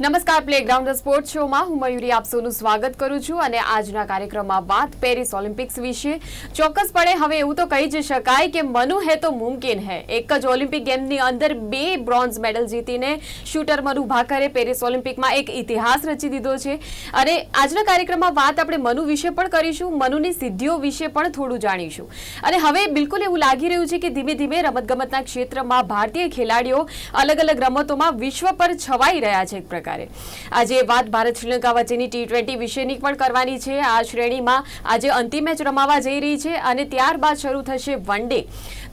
નમસ્કાર playground sport શોમાં હું મયુરી આપ સૌનું સ્વાગત કરું છું અને આજના કાર્યક્રમમાં વાત પેરિસ ઓલિમ્પિક્સ વિશે. ચોક્કસપણે હવે એવું તો કહી જ શકાય કે મનુ હે તો મુમકિન હે. એક જ ઓલિમ્પિક ગેમની અંદર બે બ્રોન્ઝ મેડલ જીતીને શૂટર મનુ ભાકરે પેરિસ ઓલિમ્પિકમાં એક ઇતિહાસ રચી દીધો છે. અને આજના કાર્યક્રમમાં વાત આપણે મનુ વિશે પણ કરીશું, મનુની સિદ્ધિઓ વિશે પણ થોડું જાણીશું. અને હવે બિલકુલ એવું લાગી રહ્યું છે કે ધીમે ધીમે રમતગમતના ક્ષેત્રમાં ભારતીય ખેલાડીઓ અલગ અલગ રમતોમાં વિશ્વ પર છવાઈ રહ્યા છે એક પ્રકારે. આજે વાત ભારત શ્રીલંકા વચ્ચેની ટી ટ્વેન્ટી વિશેની પણ કરવાની છે. આ શ્રેણીમાં આજે અંતિમ મેચ રમાવા જઈ રહી છે અને ત્યારબાદ શરૂ થશે વન ડે.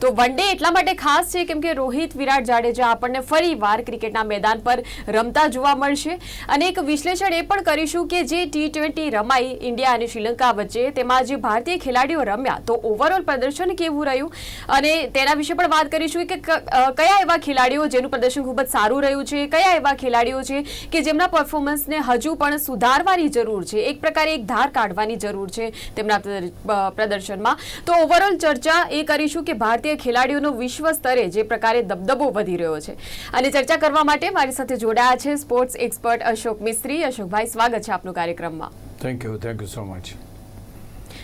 તો વન ડે એટલા માટે ખાસ છે કેમ કે રોહિત, વિરાટ જાડેજા આપણને ફરી વાર ક્રિકેટના મેદાન પર રમતા જોવા મળશે. અને એક વિશ્લેષણ એ પણ કરીશું કે જે ટી ટ્વેન્ટી રમાઈ ઇન્ડિયા અને શ્રીલંકા વચ્ચે, તેમાં જે ભારતીય ખેલાડીઓ રમ્યા, તો ઓવરઓલ પ્રદર્શન કેવું રહ્યું? અને તેના વિશે પણ વાત કરીશું કે કયા એવા ખેલાડીઓ જેનું પ્રદર્શન ખૂબ જ સારું રહ્યું છે, કયા એવા ખેલાડીઓ છે કે જેમના પરફોર્મન્સને હજુ પણ સુધારવાની જરૂર છે. એક પ્રકારે એક ધાર કાઢવાની જરૂર છે તેમના પ્રદર્શનમાં. તો ઓવરઓલ ચર્ચા એ કરીશું કે ભારતીય ખેલાડીઓનો વિશ્વ સ્તરે જે પ્રકારે દબદબો વધી રહ્યો છે. અને ચર્ચા કરવા માટે મારી સાથે જોડાયા છે સ્પોર્ટ્સ એક્સપર્ટ અશોક મિસ્ત્રી. અશોકભાઈ સ્વાગત છે આપનું કાર્યક્રમમાં. Thank you thank you so much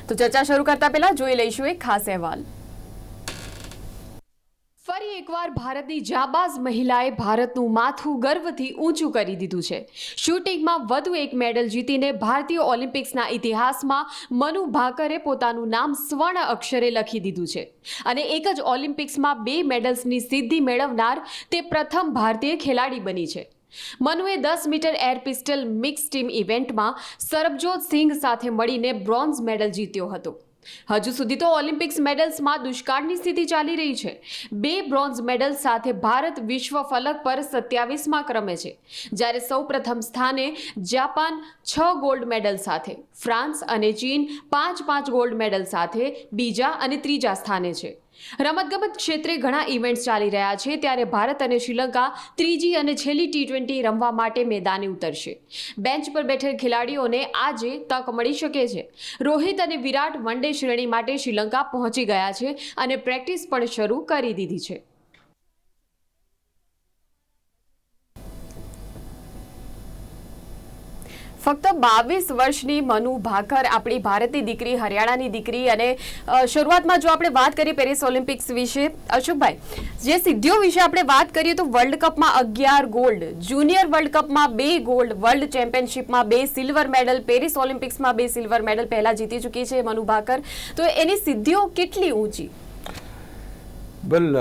તો ચર્ચા શરૂ કરતા પહેલા જોઈ લઈશું એક ખાસ અહેવાલ. ફરી એકવાર ભારતની જાબાઝ મહિલાએ ભારતનું માથું ગર્વથી ઊંચું કરી દીધું છે. શૂટિંગમાં વધુ એક મેડલ જીતીને ભારતીય ઓલિમ્પિક્સના ઇતિહાસમાં મનુ ભાકરે પોતાનું નામ સ્વર્ણ અક્ષરે લખી દીધું છે. અને એક જ ઓલિમ્પિક્સમાં બે મેડલ્સની સિદ્ધિ મેળવનાર તે પ્રથમ ભારતીય ખેલાડી બની છે. મનુએ દસ metre air pistol mix team ઇવેન્ટમાં સરબજોત સિંઘ સાથે મળીને બ્રોન્ઝ મેડલ જીત્યો હતો. હજુ સુધી તો ઓલિમ્પિક્સ મેડલ્સમાં દુષ્કાળની સ્થિતિ ચાલી રહી છે. બે બ્રોન્ઝ મેડલ સાથે ભારત વિશ્વ ફલક પર સત્યાવીસમાં ક્રમે છે. જ્યારે સૌ પ્રથમ સ્થાને જાપાન છ ગોલ્ડ મેડલ સાથે, ફ્રાન્સ અને ચીન પાંચ પાંચ ગોલ્ડ મેડલ સાથે, બીજા અને ત્રીજા સ્થાને છે. રમતગમત ક્ષેત્રે ઘણા ઇવેન્ટ્સ ચાલી રહ્યા છે. ત્યારે ભારત અને શ્રીલંકા ત્રીજી અને છેલ્લી ટી ટ્વેન્ટી રમવા માટે મેદાને ઉતરશે. બેન્ચ પર બેઠેલ ખેલાડીઓને આજે તક મળી શકે છે. રોહિત અને વિરાટ વન ડે શ્રેણી માટે શ્રીલંકા પહોંચી ગયા છે અને પ્રેક્ટિસ પણ શરૂ કરી દીધી છે. ફક્ત બાવીસ વર્ષની મનુ ભાકર આપણી ભારતની દીકરી, હરિયાણાની દીકરી અને શરૂઆતમાં જો આપણે વાત કરીએ પેરિસ ઓલિમ્પિક્સ વિશે, અશોકભાઈ, જે સિદ્ધિઓ વિશે આપણે વાત કરીએ તો વર્લ્ડ કપમાં અગિયાર ગોલ્ડ, જુનિયર વર્લ્ડ કપમાં બે ગોલ્ડ, વર્લ્ડ ચેમ્પિયનશિપમાં બે સિલ્વર મેડલ, પેરિસ ઓલિમ્પિક્સમાં બે સિલ્વર મેડલ પહેલાં જીતી ચૂકી છે મનુ ભાકર તો એની સિદ્ધિઓ કેટલી ઊંચી? વેલ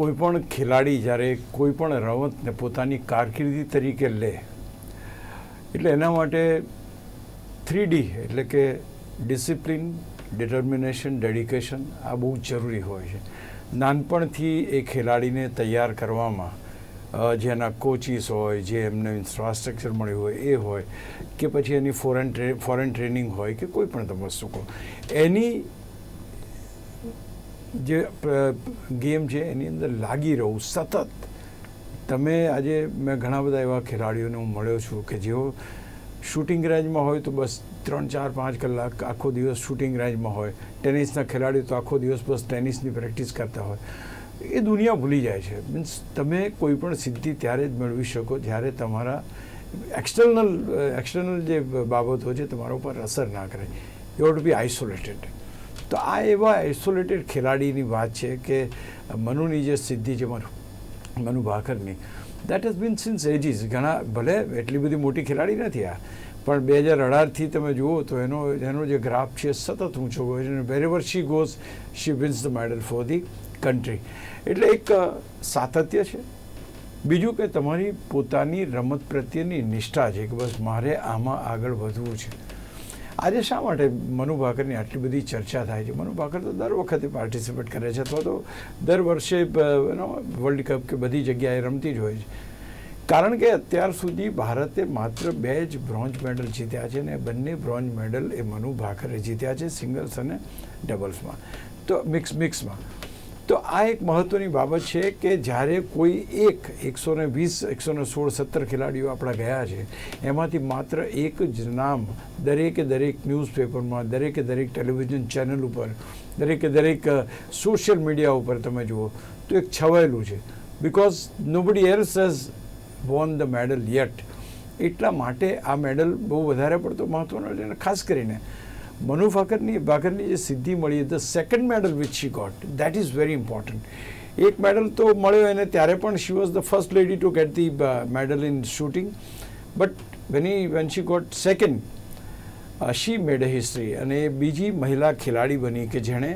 કોઈ પણ ખેલાડી જ્યારે કોઈ પણ રમતને પોતાની કારકિર્દી તરીકે લે એટલે એના માટે થ્રી ડી, એટલે કે ડિસિપ્લિન, ડિટર્મિનેશન, ડેડિકેશન, આ બહુ જરૂરી હોય છે. નાનપણથી એ ખેલાડીને તૈયાર કરવામાં જેના કોચિસ હોય, જે એમને ઇન્ફ્રાસ્ટ્રક્ચર મળ્યું હોય, એ હોય, કે પછી એની ફોરેન ટ્રે ફોરેન ટ્રેનિંગ હોય, કે કોઈ પણ તમે વસ્તુ કહો. એની જે ગેમ છે, એની અંદર લાગી રહું સતત. તમે આજે મેં ઘણા બધા એવા ખેલાડીઓને હું મળ્યો છું કે જેઓ શૂટિંગ રેન્જમાં હોય તો બસ ત્રણ, ચાર, પાંચ કલાક આખો દિવસ શૂટિંગ રેન્જમાં હોય. ટેનિસના ખેલાડીઓ તો આખો દિવસ બસ ટેનિસની પ્રેક્ટિસ કરતા હોય. એ દુનિયા ભૂલી જાય છે. મીન્સ તમે કોઈ પણ સિદ્ધિ ત્યારે જ મેળવી શકો જ્યારે તમારા એક્સટર્નલ એક્સટર્નલ જે બાબતો છે તમારા ઉપર અસર ના કરે. યુ ટુ બી આઇસોલેટેડ તો આ એવા આઇસોલેટેડ ખેલાડીની વાત છે કે મનુની જે સિદ્ધિ છે Manu Manu ભાખરની that has been since ages ઘણા ભલે એટલી બધી મોટી ખેલાડી નથી આ, પણ બે હજાર અઢારથી તમે જુઓ તો એનો એનો જે ગ્રાફ છે સતત ઊંચો ગયો છે. Wherever she goes she wins the medal for the country એટલે એક સાતત્ય છે. બીજું કે તમારી પોતાની રમત પ્રત્યેની નિષ્ઠા છે કે બસ મારે આમાં આગળ વધવું છે. આજે શા માટે મનુ ભાકરની આટલી બધી ચર્ચા થાય છે? મનુ ભાકર તો દર વખતે પાર્ટિસિપેટ કરે છે. અથવા તો દર વર્ષે વર્લ્ડ કપ કે બધી જગ્યાએ રમતી જ હોય છે. કારણ કે અત્યાર સુધી ભારતે માત્ર બે જ બ્રોન્ઝ મેડલ જીત્યા છે અને બંને બ્રોન્ઝ મેડલ એ મનુ ભાકરે જીત્યા છે સિંગલ્સ અને ડબલ્સમાં તો મિક્સ મિક્સમાં તો આ એક મહત્ત્વની બાબત છે કે જ્યારે કોઈ એક એકસો ને વીસ એકસો ને સોળ, સત્તર ખેલાડીઓ આપણા ગયા છે, એમાંથી માત્ર એક જ નામ દરેકે દરેક ન્યૂઝપેપરમાં, દરેકે દરેક ટેલિવિઝન ચેનલ ઉપર, દરેકે દરેક સોશિયલ મીડિયા ઉપર તમે જુઓ, તો એક છવાયેલું છે. Because nobody else has won the medal yet એટલા માટે આ મેડલ બહુ વધારે પડતો મહત્વનો છે અને ખાસ કરીને મનુ ફાકરની ભાકરની જે સિદ્ધિ મળી the second medal which she got that is very important એક મેડલ તો મળ્યો એને ત્યારે પણ she was the first lady to get the medal in shooting but when when she got second she made history અને બીજી મહિલા ખેલાડી બની કે જેણે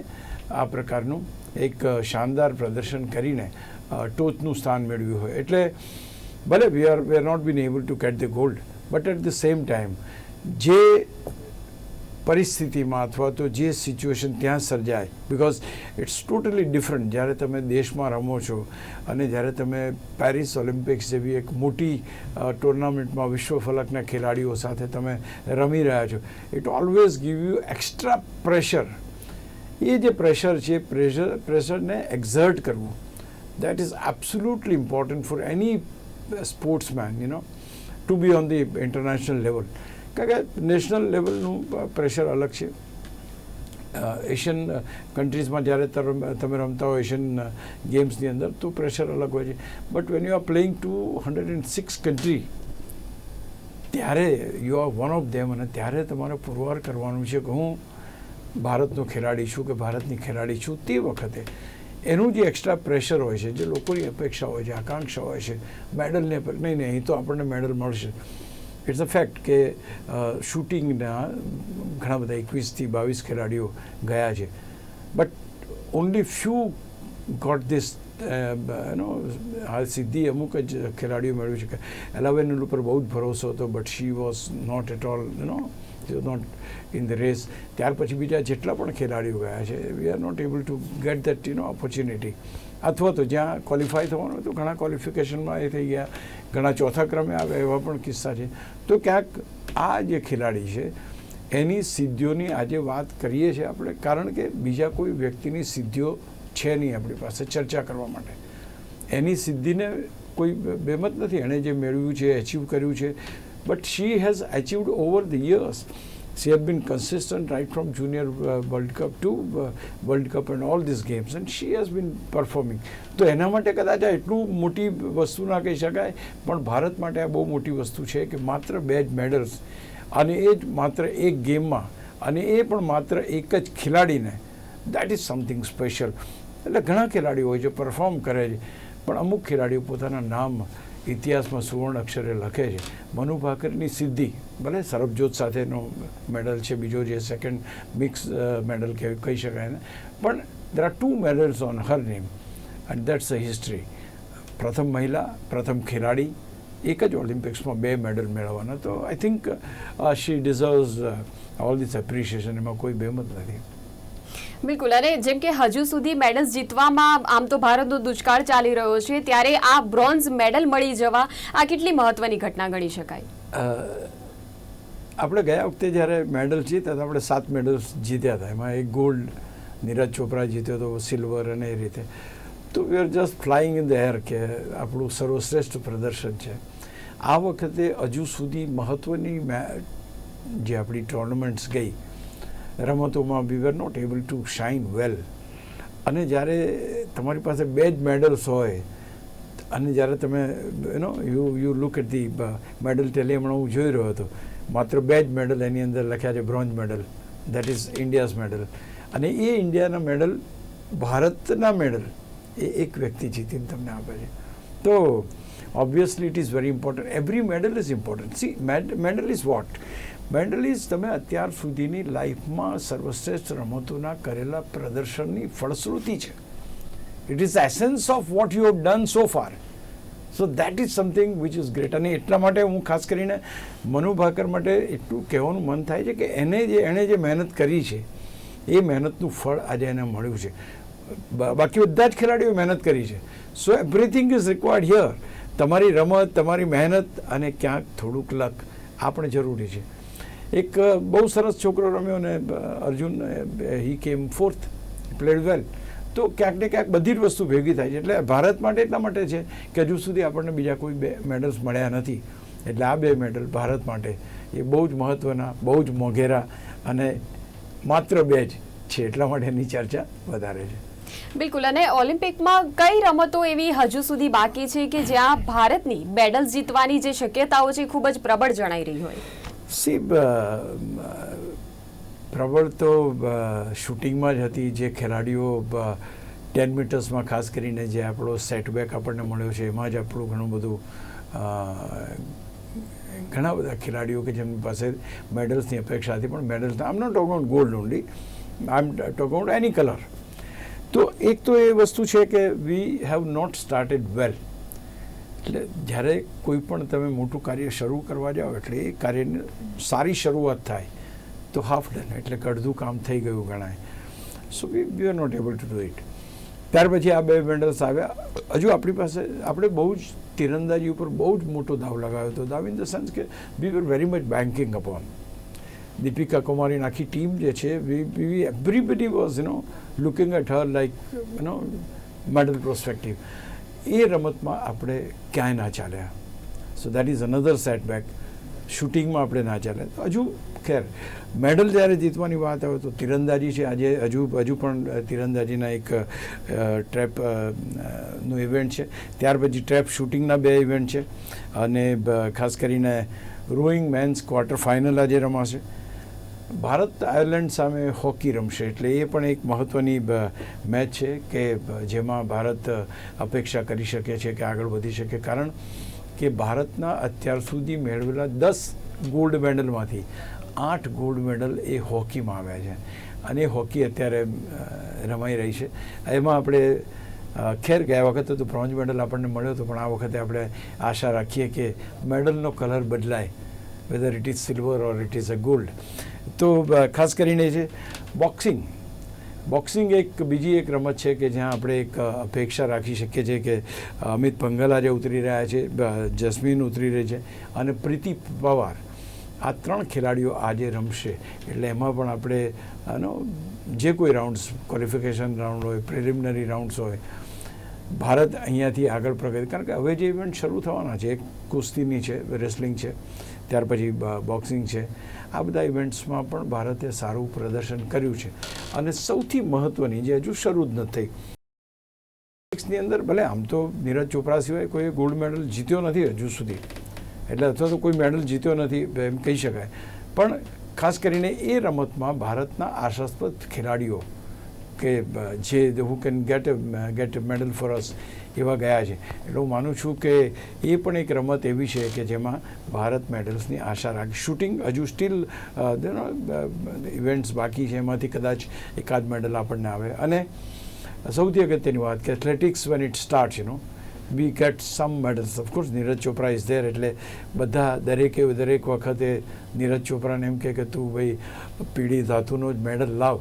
આ પ્રકારનું એક શાનદાર પ્રદર્શન કરીને ટોચનું સ્થાન મેળવ્યું હોય એટલે ભલે we are we are not been able to get the gold but at the same time જે પરિસ્થિતિમાં અથવા તો જે સિચ્યુએશન ત્યાં સર્જાય. બિકોઝ ઇટ્સ ટોટલી ડિફરન્ટ જ્યારે તમે દેશમાં રમો છો અને જ્યારે તમે પેરિસ ઓલિમ્પિક્સ જેવી એક મોટી ટુર્નામેન્ટમાં વિશ્વ ફલકના ખેલાડીઓ સાથે તમે રમી રહ્યા છો it always give you extra pressure એ જે પ્રેશર છે પ્રેશર પ્રેશરને એક્ઝર્ટ કરવું that is absolutely important for any sportsman you know to be on the international level કારણ કે નેશનલ લેવલનું પ્રેશર અલગ છે. એશિયન કન્ટ્રીઝમાં જ્યારે તમે રમતા હો એશિયન ગેમ્સની અંદર, તો પ્રેશર અલગ હોય છે. But when you are playing two hundred and six country ત્યારે you are one of them અને ત્યારે તમારે પુરવાર કરવાનું છે કે હું ભારતનો ખેલાડી છું કે ભારતની ખેલાડી છું તે વખતે. એનું જે એક્સ્ટ્રા પ્રેશર હોય છે, જે લોકોની અપેક્ષા હોય છે, આકાંક્ષા હોય છે મેડલને નહીં નહીં, અહીં તો આપણને મેડલ મળશે. ઇટ્સ અ ફેક્ટ કે શૂટિંગના ઘણા બધા એકવીસથી બાવીસ ખેલાડીઓ ગયા છે. But only few got this એનો હાલ સિદ્ધિ અમુક જ ખેલાડીઓ મેળવી શકે. એલાવેન ઉપર બહુ જ ભરોસો હતો but she was not at all you know not in the race ત્યાર પછી બીજા જેટલા પણ ખેલાડીઓ ગયા છે we are not able to get that you know opportunity અથવા તો જ્યાં ક્વોલિફાય થવાનું હતું, ઘણા ક્વોલિફિકેશનમાં એ થઈ ગયા. ઘણા ચોથા ક્રમે આવ્યા એવા પણ કિસ્સા છે. તો ક્યાંક આ જે ખેલાડી છે, એની સિદ્ધિઓની આજે વાત કરીએ છીએ આપણે, કારણ કે બીજા કોઈ વ્યક્તિની સિદ્ધિઓ છે નહીં આપણી પાસે ચર્ચા કરવા માટે. એની સિદ્ધિને કોઈ બેમત નથી. એણે જે મેળવ્યું છે એચીવ કર્યું છે but she has achieved over the years she had been consistent right from junior uh, world cup to uh, world cup and all these games and she has been performing. તો એના માટે કદાચ આ એટલું મોટી વસ્તુ ના કહી શકાય પણ ભારત માટે આ બહુ મોટી વસ્તુ છે કે માત્ર બે જ મેડલ્સ અને એ જ માત્ર એક ગેમમાં અને એ પણ માત્ર એક જ ખેલાડીને. દેટ ઇઝ સમથિંગ સ્પેશિયલ એટલે ઘણા ખેલાડીઓ હોય છે પરફોર્મ કરે છે પણ અમુક ખેલાડીઓ પોતાના નામ ઇતિહાસમાં સુવર્ણ અક્ષરે લખે છે. મનુ ભાકરની સિદ્ધિ ભલે સરબજોત સાથેનો મેડલ છે બીજો જે સેકન્ડ મિક્સ મેડલ કહી કહી શકાય ને પણ there are two medals on her name and that's a history પ્રથમ મહિલા પ્રથમ ખેલાડી એક જ ઓલિમ્પિક્સમાં બે મેડલ મેળવવાના. તો I think she deserves all this appreciation એમાં કોઈ બેમત નથી. બિલકુલ. અને જેમ કે હજુ સુધી મેડલ્સ જીતવામાં આમ તો ભારતનો દુષ્કાળ ચાલી રહ્યો છે ત્યારે આ બ્રોન્ઝ મેડલ મળી જવા આ કેટલી મહત્વની ઘટના ગણી શકાય? આપણે ગયા વખતે જ્યારે મેડલ જીત્યા હતા આપણે સાત મેડલ્સ જીત્યા હતા. એમાં એક ગોલ્ડ નીરજ ચોપરા જીત્યો હતો સિલ્વર અને એ રીતે. તો we are just flying in the air કે આપણું સર્વશ્રેષ્ઠ પ્રદર્શન છે. આ વખતે હજુ સુધી મહત્ત્વની જે આપણી ટુર્નામેન્ટ્સ ગઈ, રમતોમાં we were not able to shine well અને જ્યારે તમારી પાસે બે જ મેડલ્સ હોય, અને જ્યારે તમે you know you you look at the medal tally હમણાં હું જોઈ રહ્યો હતો. માત્ર બે જ મેડલ એની અંદર લખ્યા છે bronze medal. That is India's medal અને એ ઇન્ડિયાના મેડલ ભારતના મેડલ એ એક વ્યક્તિ જીતીને તમને આપે છે. તો obviously it is very important every medal is important see medal is what medal is તમે અત્યાર સુધીની લાઈફમાં સર્વશ્રેષ્ઠ રમતોના કરેલા પ્રદર્શનની ફળશ્રુતિ છે. It is essence of what you have done so far so that is something which is great અને એટલા માટે હું ખાસ કરીને મનુ ભાકર માટે એટલું કહેવાનું મન થાય છે કે એને જે, એણે જે મહેનત કરી છે, એ મહેનતનું ફળ આજે એને મળ્યું છે. બાકી બધા જ ખેલાડીઓ મહેનત કરી છે. So everything is required here તમારી રમત, તમારી મહેનત અને ક્યાંક થોડુંક લક આ પણ જરૂરી છે. એક બહુ સરસ છોકરો રમ્યો ને અર્જુન હી કેમ ફોર્થ પ્લેડ વેલ તો ક્યાંક ને ક્યાંક બધી જ વસ્તુ ભેગી થાય છે. એટલે ભારત માટે એટલા માટે છે કે હજુ સુધી આપણને બીજા કોઈ બે મેડલ્સ મળ્યા નથી. એટલે આ બે મેડલ ભારત માટે એ બહુ જ મહત્ત્વના બહુ જ મોઘેરા અને માત્ર બે જ છે. એટલા માટે એની ચર્ચા વધારે છે. બિલકુલ. અને ઓલિમ્પિકમાં કઈ રમતો એવી હજુ સુધી બાકી છે કે જ્યાં ભારતની મેડલ જીતવાની જે શક્યતાઓ છે ખૂબ જ પ્રબળ જણાઈ રહી હોય? સી પ્રબળ તો શૂટિંગમાં જ હતી જે ખેલાડીઓ ટેન મીટર્સમાં ખાસ કરીને જે આપણો સેટબેક આપણને મળ્યો છે, એમાં જ આપણું ઘણું બધું ઘણા બધા ખેલાડીઓ કે જેમની પાસે મેડલ્સની અપેક્ષા હતી, પણ medals am not talk gold only I am talk out any colour તો એક તો એ વસ્તુ છે કે we have not started well એટલે જ્યારે કોઈ પણ તમે મોટું કાર્ય શરૂ કરવા જાઓ, એટલે એ કાર્યની સારી શરૂઆત થાય. તો હાફ ડન એટલે અડધું કામ થઈ ગયું ગણાય. So we we are not able to do it ત્યાર પછી આ બે મેડલ્સ આવ્યા. હજુ આપણી પાસે, આપણે બહુ જ તીરંદાજી ઉપર બહુ જ મોટો દાવ લગાવ્યો હતો, દાવ ઇન ધ સેન્સ કે we were very much banking upon Deepika કુમારીની આખી ટીમ જે છે we everybody was you know looking at her like you know medal prospective એ રમતમાં આપણે ક્યાંય ના ચાલ્યા. So that is another setback શૂટિંગમાં આપણે ના ચાલે. હજુ ખેર, મેડલ જ્યારે જીતવાની વાત આવે તો તીરંદાજી છે. આજે હજુ હજુ પણ તીરંદાજીના એક ટ્રેપનું ઇવેન્ટ છે. ત્યાર પછી ટ્રેપ શૂટિંગના બે ઇવેન્ટ છે. અને ખાસ કરીને રોઈંગ મેન્સ ક્વાર્ટર ફાઇનલ આજે રમાશે. ભારત આયર્લેન્ડ સામે હોકી રમશે. એટલે એ પણ એક મહત્ત્વની મેચ છે કે, જેમાં ભારત અપેક્ષા કરી શકે છે કે આગળ વધી શકે. કારણ કે ભારતના અત્યાર સુધી મેળવેલા દસ ગોલ્ડ મેડલમાંથી આઠ ગોલ્ડ મેડલ એ હોકીમાં આવ્યા છે. અને હોકી અત્યારે રમાઈ રહી છે. એમાં આપણે ખેર ગયા વખતે તો બ્રોન્ઝ મેડલ આપણને મળ્યો હતો, પણ આ વખતે આપણે આશા રાખીએ કે મેડલનો કલર બદલાય whether it is silver or it is a gold તો ખાસ કરીને છે બોક્સિંગ બોક્સિંગ એક બીજી એક રમત છે કે જ્યાં આપણે એક અપેક્ષા રાખી શકીએ છીએ કે અમિત પંગલ આજે ઉતરી રહ્યા છે જસ્મીન ઉતરી રહી છે અને પ્રીતિ પવાર આ ત્રણ ખેલાડીઓ આજે રમશે. એટલે એમાં પણ આપણે એનો જે કોઈ રાઉન્ડ્સ, ક્વોલિફિકેશન રાઉન્ડ હોય, પ્રિલિમિનરી રાઉન્ડ્સ હોય, ભારત અહીંયાથી આગળ પ્રગતિ. કારણ કે હવે જે ઇવેન્ટ શરૂ થવાના છે, એક કુસ્તીની છે, રેસલિંગ છે ત્યાર પછી બોક્સિંગ છે. આ બધા ઇવેન્ટ્સમાં પણ ભારતે સારું પ્રદર્શન કર્યું છે. અને સૌથી મહત્ત્વની જે હજુ શરૂ જ નથી. થઈ અંદર ભલે આમ તો નીરજ ચોપરા સિવાય કોઈ ગોલ્ડ મેડલ જીત્યો નથી હજુ સુધી. એટલે અથવા તો કોઈ મેડલ જીત્યો નથી એમ કહી શકાય. પણ ખાસ કરીને એ રમતમાં ભારતના આશાસ્પદ ખેલાડીઓ કે જે who can get get medal for us એવા ગયા છે. એટલે હું માનું છું કે એ પણ એક રમત એવી છે કે જેમાં ભારત મેડલ્સની આશા રાખે. શૂટિંગ હજુ સ્ટીલ ઇવેન્ટ્સ બાકી છે. એમાંથી કદાચ એકાદ મેડલ આપણને આવે. અને સૌથી અગત્યની વાત કે athletics when it start you know we get some medals of course Neeraj Chopra is there એટલે બધા દરેકે દરેક વખતે નીરજ ચોપરાને એમ કે તું ભાઈ પીળી ધાતુનો જ મેડલ લાવ.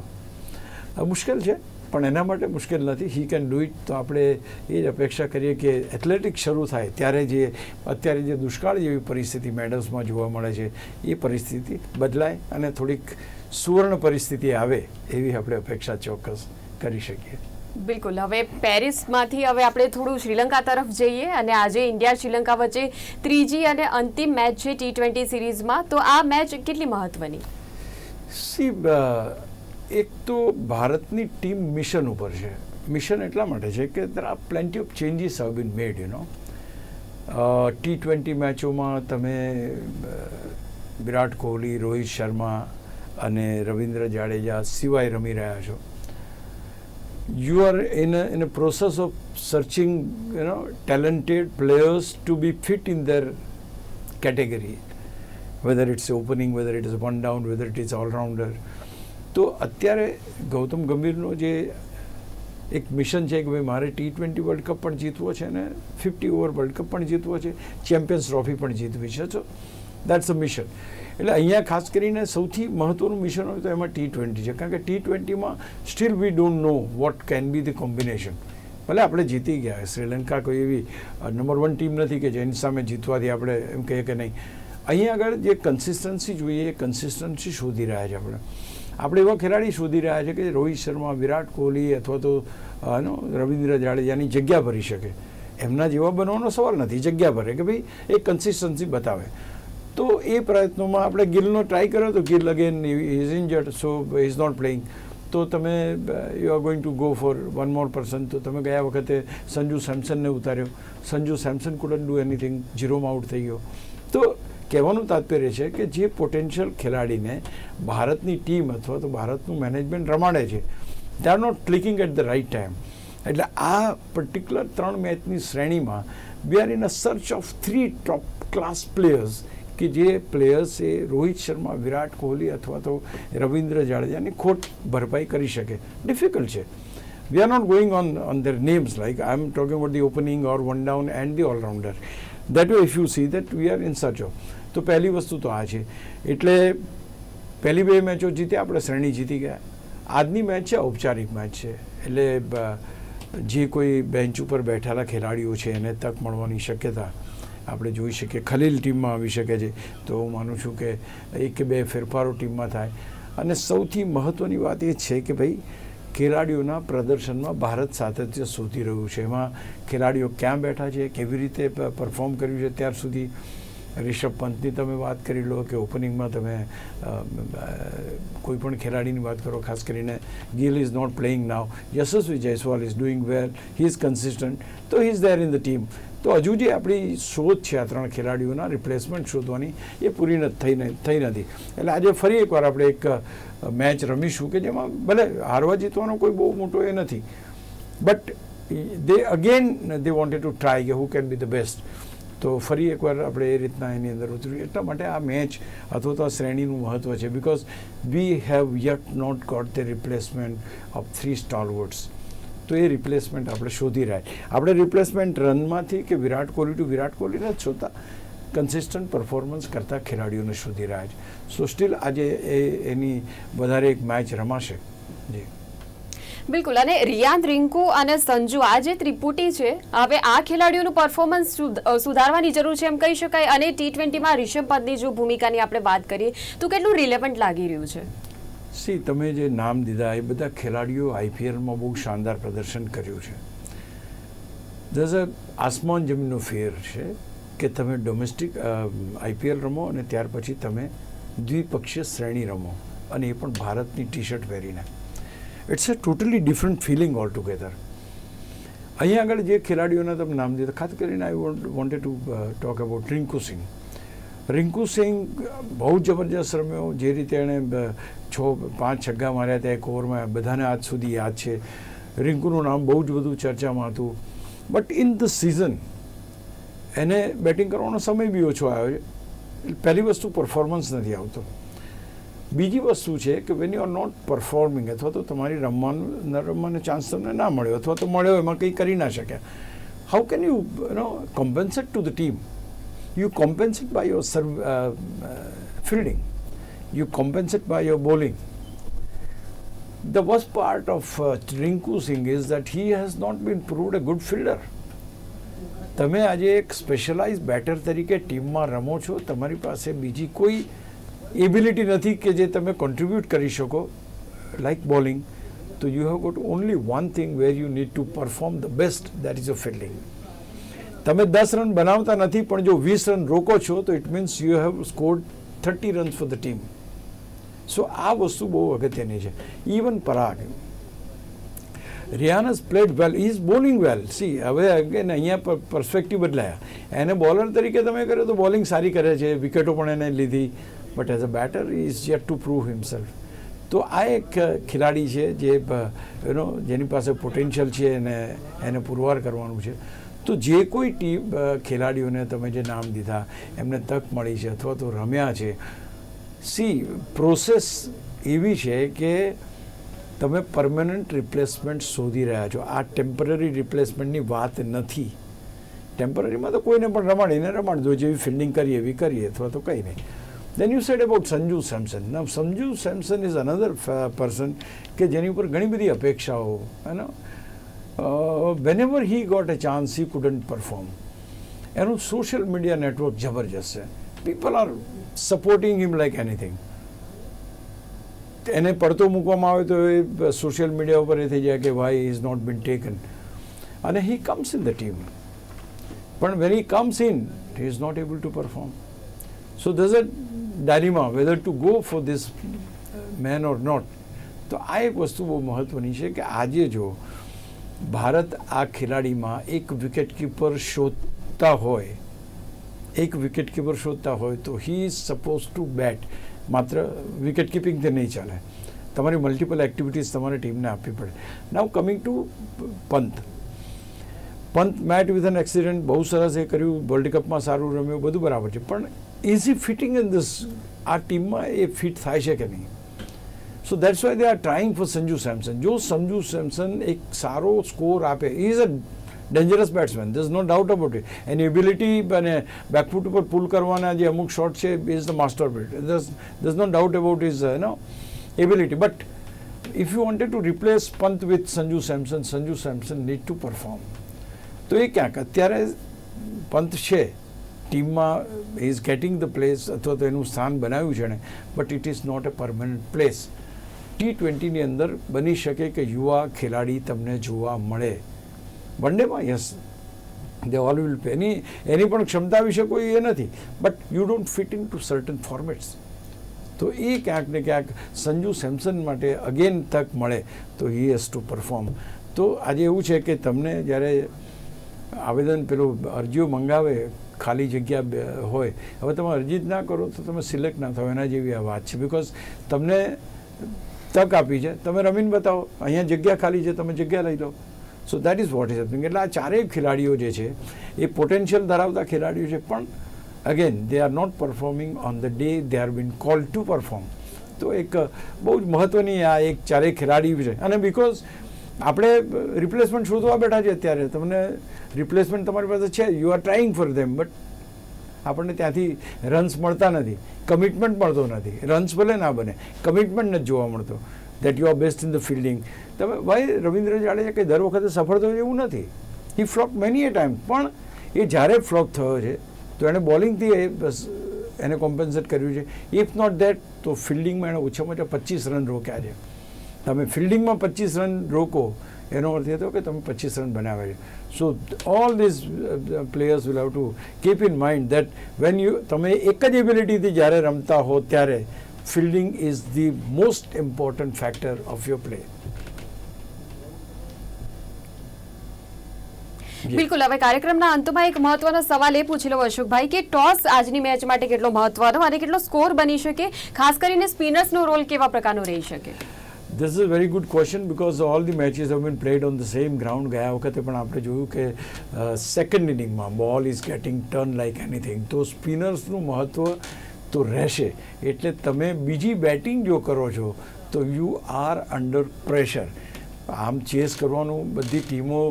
મુશ્કેલ છે. પણ એના માટે મુશ્કેલ નથી. હી કેન ડુ ઇટ તો આપણે એ જ અપેક્ષા કરીએ કે એથ્લેટિક શરૂ થાય ત્યારે જે અત્યારે જે દુષ્કાળ જેવી પરિસ્થિતિ મેડલ્સમાં જોવા મળે છે એ પરિસ્થિતિ બદલાય અને થોડીક સુવર્ણ પરિસ્થિતિ આવે એવી આપણે અપેક્ષા ચોક્કસ કરી શકીએ. બિલકુલ. હવે પેરિસમાંથી હવે આપણે થોડું શ્રીલંકા તરફ જઈએ અને આજે ઇન્ડિયા શ્રીલંકા વચ્ચે ત્રીજી અને અંતિમ મેચ છે ટી ટ્વેન્ટી સિરીઝમાં તો આ મેચ કેટલી મહત્વની? સી એક તો ભારતની ટીમ મિશન ઉપર છે મિશન એટલા માટે છે કે there are plenty of changes have been made you know T twenty મેચોમાં તમે અ, વિરાટ કોહલી રોહિત શર્મા અને રવિન્દ્ર જાડેજા સિવાય રમી રહ્યા છો in a, in a process of searching you know talented players to be fit in their category whether it's opening whether it is one down whether it is all rounder તો અત્યારે ગૌતમ ગંભીરનો જે એક mission છે કે ભાઈ મારે T twenty world cup પણ જીતવો છે અને ફિફ્ટી ઓવર વર્લ્ડ કપ પણ જીતવો છે ચેમ્પિયન્સ ટ્રોફી પણ જીતવી છે. તો દેટ્સ અ મિશન એટલે અહીંયા ખાસ કરીને સૌથી મહત્ત્વનું મિશન હોય તો એમાં ટી ટ્વેન્ટી છે. કારણ કે T ટ્વેન્ટીમાં still we don't know what can be the combination ભલે આપણે જીતી ગયા, શ્રીલંકા કોઈ એવી નંબર વન ટીમ નથી કે જેની સામે જીતવાથી આપણે એમ કહીએ કે નહીં. અહીંયા આગળ જે કન્સિસ્ટન્સી જોઈએ, એ કન્સિસ્ટન્સી શોધી રહ્યા છે આપણે. આપણે એવા ખેલાડી શોધી રહ્યા છે કે રોહિત શર્મા, વિરાટ કોહલી અથવા તો એનો રવિન્દ્ર જાડેજાની જગ્યા ભરી શકે. એમના જેવા બનવાનો સવાલ નથી. જગ્યા ભરે કે ભાઈ એ કન્સિસ્ટન્સી બતાવે. તો એ પ્રયત્નોમાં આપણે ગિલનો ટ્રાય કર્યો તો Gill again is injured so is not playing તો તમે you are going to go for one more person તો તમે ગયા વખતે સંજુ સેમસનને ઉતાર્યો. Sanju Samson couldn't do anything ઝીરોમાં out થઈ ગયો. તો કહેવાનું તાત્પર્ય છે કે જે પોટેન્શિયલ ખેલાડીને ભારતની ટીમ અથવા તો ભારતનું મેનેજમેન્ટ રમાડે છે they are not clicking at the right time એટલે આ પર્ટિક્યુલર ત્રણ મેચની શ્રેણીમાં we are in a search of three top class players કે જે પ્લેયર્સ એ રોહિત શર્મા, વિરાટ કોહલી અથવા તો રવિન્દ્ર જાડેજાની ખોટ ભરપાઈ કરી શકે. ડિફિકલ્ટ છે. We are not going on on their names like I am talking about the opening or one down and the allrounder that way if you see that we are in search of. તો પહેલી વસ્તુ તો આ છે. એટલે પહેલી બે મેચો જીતી આપણે શ્રેણી જીતી ગયા. આજની મેચ છે, ઔપચારિક મેચ છે. એટલે જે કોઈ બેન્ચ ઉપર બેઠેલા ખેલાડીઓ છે, એને તક મળવાની શક્યતા આપણે જોઈ શકીએ. ખલીલ ટીમમાં આવી શકે છે. તો હું માનું છું કે એક કે બે ફેરફારો ટીમમાં થાય. અને સૌથી મહત્ત્વની વાત એ છે કે ભાઈ, ખેલાડીઓના પ્રદર્શનમાં ભારત સાતત્ય શોધી રહ્યું છે. એમાં ખેલાડીઓ ક્યાં બેઠા છે, કેવી રીતે પરફોર્મ કર્યું છે, ત્યાર સુધી રિષભ પંતની તમે વાત કરી લો કે ઓપનિંગમાં તમે કોઈ પણ ખેલાડીની વાત કરો, ખાસ કરીને Gill is not playing now. Yashasvi Jaiswal is doing well. He is consistent તો he is there in the team તો હજુ જે આપણી શોધ છે આ ત્રણ ખેલાડીઓના રિપ્લેસમેન્ટ શોધવાની, એ પૂરી થઈ થઈ નથી. એટલે આજે ફરી એકવાર આપણે એક મેચ રમીશું કે જેમાં ભલે હારવા જીતવાનો કોઈ બહુ મોટો એ નથી. But they again they wanted to try કે who can be the best તો ફરી એકવાર આપણે એ રીતના એની અંદર ઉતર્યું એટલા માટે આ મેચ અથવા તો આ શ્રેણીનું મહત્ત્વ છે. Because we have yet not got the replacement of three stalwarts તો એ રિપ્લેસમેન્ટ આપણે શોધી રહ્યા આપણે રિપ્લેસમેન્ટ રનમાંથી કે વિરાટ કોહલી ટુ વિરાટ કોહલીને જ શોધતા કન્સિસ્ટન્ટ પરફોર્મન્સ કરતા ખેલાડીઓને શોધી રહ્યા છે. સો સ્ટીલ આજે એ એની વધારે એક મેચ રમાશે. જી. બિલકુલ. અને રિયાન રિંકુ અને સંજુ આ જે ત્રિપુટી છે, હવે આ ખેલાડીઓનું પરફોર્મન્સ સુધારવાની જરૂર છે એમ કહી શકાય. અને ટી ટ્વેન્ટીમાં રિષભ પંતની જો ભૂમિકાની આપણે વાત કરીએ, તો કેટલું રિલેવન્ટ લાગી રહ્યું છે? સી, તમે જે નામ દીધા, એ બધા ખેલાડીઓ આઈપીએલમાં બહુ શાનદાર પ્રદર્શન કર્યું છે. દસ આસમાન જમીનનો ફેર છે, કે તમે ડોમેસ્ટિક આઈપીએલ રમો અને ત્યાર પછી તમે દ્વિપક્ષીય શ્રેણી રમો. અને એ પણ ભારતની ટી શર્ટ પહેરીને. It's a totally different feeling all together અહીંયા આગળ જે ખેલાડીઓના તમે નામ દીધા ખાસ કરીને I wanted to talk about Rinku Singh Rinku Singh બહુ જબરજસ્ત રમ્યો. જે રીતે એણે છ, પાંચ છગ્ગા માર્યા હતા એક ઓવરમાં. બધાને આજ સુધી યાદ છે. રિંકુનું નામ બહુ જ બધું ચર્ચામાં હતું. બટ ઇન ધ સિઝન એને બેટિંગ કરવાનો સમય બી ઓછો આવ્યો છે. પહેલી વસ્તુ પરફોર્મન્સ નથી આવતો. બીજી વસ્તુ છે કે when you are not performing અથવા તો તમારી રમવાનું ન રમવાનો ચાન્સ તમને ના મળ્યો અથવા તો મળ્યો એમાં કંઈ કરી ના શક્યા how can you know compensate to the team by your serv- uh, uh, fielding, you compensate by your bowling. The worst part of uh, Rinku Singh is that he has not been proved good fielder. તમે આજે એક specialise better તરીકે ટીમમાં રમો છો તમારી પાસે બીજી કોઈ એબિલિટી નથી કે જે તમે કોન્ટ્રીબ્યુટ કરી શકો લાઈક બોલિંગ તો you have got only one thing where you need to perform the best that is a fielding તમે દસ રન બનાવતા નથી, પણ જો વીસ રન રોકો છો, તો it means you have scored thirty runs for the team so આ વસ્તુ બહુ અગત્યની છે. ઇવન પરાગ. રિયાનસ has well is bowling well see હવે અગેન અહીંયા પરસ્પેક્ટિવ બદલાયા. એને બોલર તરીકે તમે કર્યો તો બોલિંગ સારી કરે છે, વિકેટો પણ એને લીધી. But as a batter is yet to prove himself તો આ એક ખેલાડી છે જે એનો જેની પાસે પોટેન્શિયલ છે એને એને પુરવાર કરવાનું છે. તો જે કોઈ ટીમ ખેલાડીઓને તમે જે નામ દીધા, એમને તક મળી છે અથવા તો રમ્યા છે, સી, પ્રોસેસ એવી છે કે તમે પરમેનન્ટ રિપ્લેસમેન્ટ શોધી રહ્યા છો. આ ટેમ્પરરી રિપ્લેસમેન્ટની વાત નથી. ટેમ્પરરીમાં તો કોઈને પણ રમાડીને રમાડી દો જેવી ફિલ્ડિંગ કરીએ, એવી કરીએ અથવા તો કંઈ નહીં. Then you said about Sanju Samson ના Sanju Samson is another person કે જેની ઉપર ઘણી બધી અપેક્ષાઓ એનો whenever he got a chance he couldn't perform એનું સોશિયલ મીડિયા નેટવર્ક જબરજસ્ત છે. People are supporting him like anything એને પડતો મૂકવામાં આવે તો એ સોશિયલ મીડિયા ઉપર એ થઈ જાય કે why is not been taken અને he comes in the team પણ when he comes in he is not able to perform so there's a ડાયરીમાં whether to go for this man or not તો આ એક વસ્તુ બહુ મહત્ત્વની છે કે આજે જો ભારત આ ખેલાડીમાં એક વિકેટ કીપર શોધતા હોય, એક વિકેટ કીપર શોધતા હોય તો he is suppose to bat માત્ર વિકેટ કીપિંગથી નહીં ચાલે. તમારી મલ્ટિપલ એક્ટિવિટીઝ તમારે ટીમને આપવી પડે. Now coming to Pant. Pant met with an accident બહુ સરસ એ કર્યું. વર્લ્ડ કપમાં સારું રમ્યું, બધું બરાબર છે. પણ ઇઝ ફિટિંગ ઇન ધીસ આ ટીમમાં એ ફિટ થાય છે કે નહીં? So that's why they are trying for Sanju Samson જો સંજુ સેમસન એક સારો સ્કોર આપે is a dangerous batsman there's no doubt about it any ability અને બેકફૂટ ઉપર પુલ કરવાના જે અમુક શોટ છે is the master bat there's no doubt about is no ability but if you wanted to replace Pant with Sanju Samson Sanju Samson need to perform તો એ ક્યાંક અત્યારે પંત છે ટીમમાં ઇઝ ગેટિંગ ધ પ્લેસ અથવા તો એનું સ્થાન બનાવ્યું છે ને but it is not a permanent place T ટ્વેન્ટીની અંદર બની શકે કે યુવા ખેલાડી તમને જોવા મળે. One ડેમાં yes they all will play એની એની પણ ક્ષમતા વિશે કોઈ એ નથી. But you don't fit in to certain formats તો એ ક્યાંક ને ક્યાંક સંજુ સેમસન માટે અગેન તક મળે, તો હી હેઝ ટુ પરફોર્મ તો આજે એવું છે કે તમને જ્યારે આવેદન પેલું અરજીઓ મંગાવે ખાલી જગ્યા હોય. હવે તમે અરજી જ ના કરો તો તમે સિલેક્ટ ના થાવ એના જેવી આ વાત છે. બિકોઝ તમને તક આપી છે. તમે રમીને બતાવો. અહીંયા જગ્યા ખાલી છે. તમે જગ્યા લઈ લો. So that is what is happening એટલે આ ચારેય ખેલાડીઓ જે છે, એ પોટેન્શિયલ ધરાવતા ખેલાડીઓ છે. પણ again they are not performing on the day they are been call to perform તો એક બહુ જ મહત્ત્વની આ એક ચારેય ખેલાડી છે. અને બિકોઝ આપણે રિપ્લેસમેન્ટ શોધવા બેઠા છે અત્યારે. તમને રિપ્લેસમેન્ટ તમારી પાસે છે. You are trying for them but આપણને ત્યાંથી રન્સ મળતા નથી. કમિટમેન્ટ મળતો નથી. રન્સ ભલે ના બને કમિટમેન્ટ નથી જોવા મળતો. That you are best in the fielding તમે, ભાઈ, રવિન્દ્ર જાડેજા કંઈ દર વખતે સફળ થયો એવું નથી. He flop many a time પણ એ જ્યારે ફ્લોપ થયો છે, તો એણે બોલિંગથી એ બસ એને કોમ્પન્સેટ કર્યું છે. ઇફ નોટ દેટ તો ફિલ્ડિંગમાં એણે ઓછામાં ઓછા પચીસ રન રોક્યા છે. તમે ફિલ્ડિંગમાં પચીસ રન રોકો, એનો અર્થ એ થયો કે તમે પચીસ રન બનાવ્યા છે. So all this players will have to keep in mind that when you તમે એક જ એબિલિટીથી જ્યારે રમતા હો ત્યારે fielding is the most important factor of your play બિલકુલ, હવે કાર્યક્રમના અંતમાં એક મહત્વનો સવાલ એ પૂછી લો અશોકભાઈ કે ટોસ આજની મેચ માટે કેટલો મહત્વનો અને કેટલો સ્કોર બની શકે? ખાસ કરીને સ્પિનર્સનો રોલ કેવા પ્રકારનો રહી શકે? This is a very good question because all the matches have been played on the same ground. ગયા વખતે પણ આપણે જોયું કે second ઇનિંગમાં ball is getting turn like anything તો સ્પિનર્સનું મહત્ત્વ તો રહેશે. એટલે તમે બીજી બેટિંગ જો કરો છો, તો યુ આર અંડર પ્રેશર આમ ચેસ કરવાનું બધી ટીમો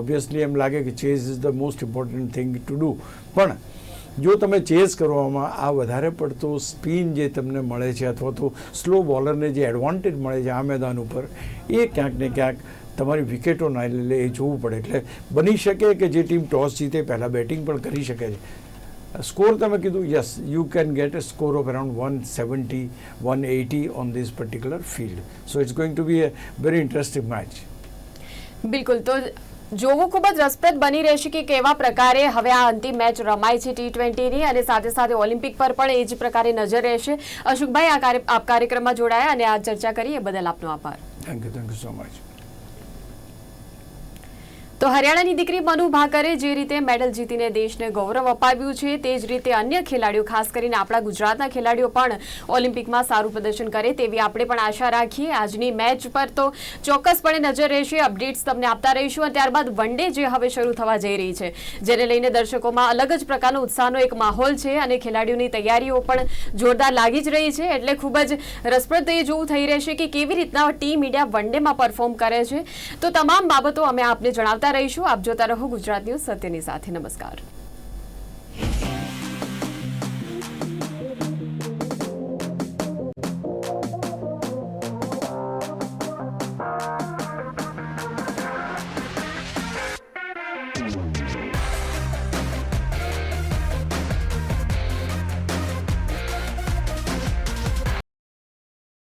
ઓબ્વિયસલી એમ લાગે કે chase is the most important thing to do પણ જો તમે ચેઝ કરવામાં આ વધારે પડતો સ્પિન જે તમને મળે છે અથવા તો સ્લો બોલરને જે એડવાન્ટેજ મળે છે આ મેદાન ઉપર, એ ક્યાંક ને ક્યાંક તમારી વિકેટો ના લે એ જોવું પડે. એટલે બની શકે કે જે ટીમ ટોસ જીતે, પહેલાં બેટિંગ પણ કરી શકે છે. સ્કોર તમે કીધું? Yes you can get a score of around one seventy one eighty on this particular field so it's going to be a very interesting match બિલકુલ. તો જોવું ખૂબ જ રસપ્રદ બની રહેશે કે કેવા પ્રકારે હવે આ અંતિમ મેચ રમાય છે ટી ટ્વેન્ટીની અને સાથે સાથે ઓલિમ્પિક પર પણ એ જ પ્રકારે નજર રહેશે. અશોકભાઈ, આ કાર્યક્રમમાં જોડાયા અને આ ચર્ચા કરી એ બદલ આપનો આભાર. Thank you thank you so much તો હરિયાણાની દીકરી મનુ ભાકરે જે રીતે મેડલ જીતીને દેશને ગૌરવ અપાવ્યું છે, તે જ રીતે અન્ય ખેલાડીઓ, ખાસ કરીને આપણા ગુજરાતના ખેલાડીઓ પણ ઓલિમ્પિકમાં સારું પ્રદર્શન કરે તેવી આપણે પણ આશા રાખીએ. આજની મેચ પર તો ચોક્કસપણે નજર રહેશે, અપડેટ્સ તમને આપતા રહીશું અને ત્યારબાદ વન ડે જે હવે શરૂ થવા જઈ રહી છે, જેને લઈને દર્શકોમાં અલગ જ પ્રકારનો ઉત્સાહનો એક માહોલ છે અને ખેલાડીઓની તૈયારીઓ પણ જોરદાર લાગી જ રહી છે, એટલે ખૂબ જ રસપ્રદ એ જોવું થઈ રહેશે કે કેવી રીતના ટીમ ઇન્ડિયા વન ડેમાં પરફોર્મ કરે છે. તો તમામ બાબતો અમે આપને જણાવતા રહીશું. આપ જોતા રહો ગુજરાત ન્યૂઝ સત્યની સાથે. નમસ્કાર.